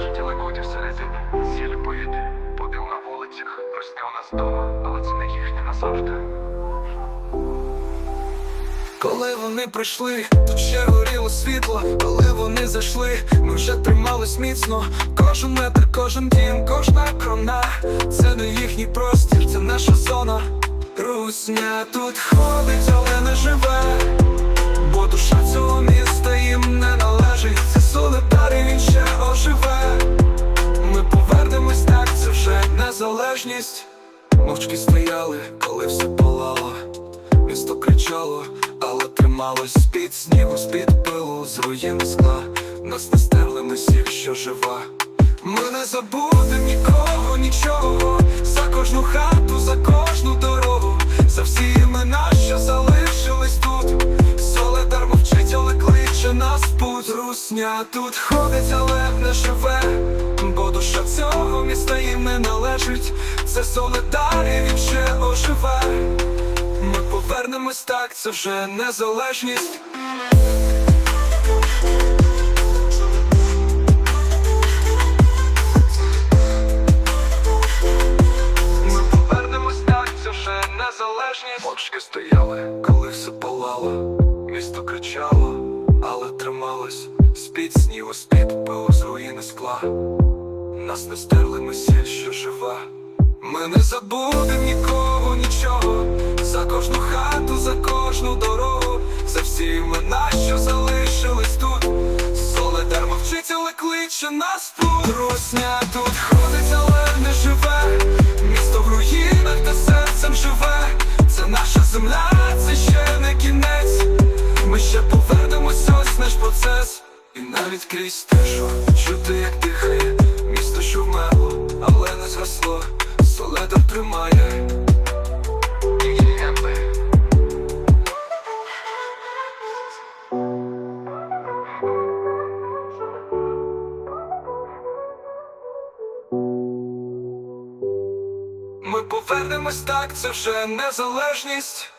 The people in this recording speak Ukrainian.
Життя лекоті всередині, сіль пити, подив на вулицях, росте у нас дома, але це не їхнє назавжди. Коли вони прийшли, тут ще горіло світло, коли вони зайшли, ми вже тримались міцно. Кожен метр, кожен дім, кожна крона. Це не їхній простір, це наша зона. Русня тут ходить, живе. Бо душа цього міста їм не належить. Це солидар і він ще оживе. Ми повернемось так, це вже незалежність. Мовчки стояли, коли все палало. Місто кричало, але трималось з-під снігу, з-під пилу, з руїн скла. Нас не стерли ми всіх, що жива. Ми не забудем нікого, нічого. За кожну хату, за кожну Русня тут ходить, але не живе. Бо душа цього міста їм не належить. Це соледар, і він ще оживе. Ми повернемось так, це вже незалежність. Ми повернемось так, це вже незалежність. Мовчки стояли, коли все палало, місто кричало, але трималось. З-під снігу, з-під скла. Нас не стерли ми сіль, що жива. Ми не забудем нікого, нічого. За кожну хату, за кожну дорогу, за всі імена, що залишились тут. Соледар мовчить, але кличе нас тут. Русня тут ходить, але не живе. Навіть крізь тишу чути, як дихає Місто, що вмерло, але не згасло Соледар тримає. Ми повернемось так, це вже незалежність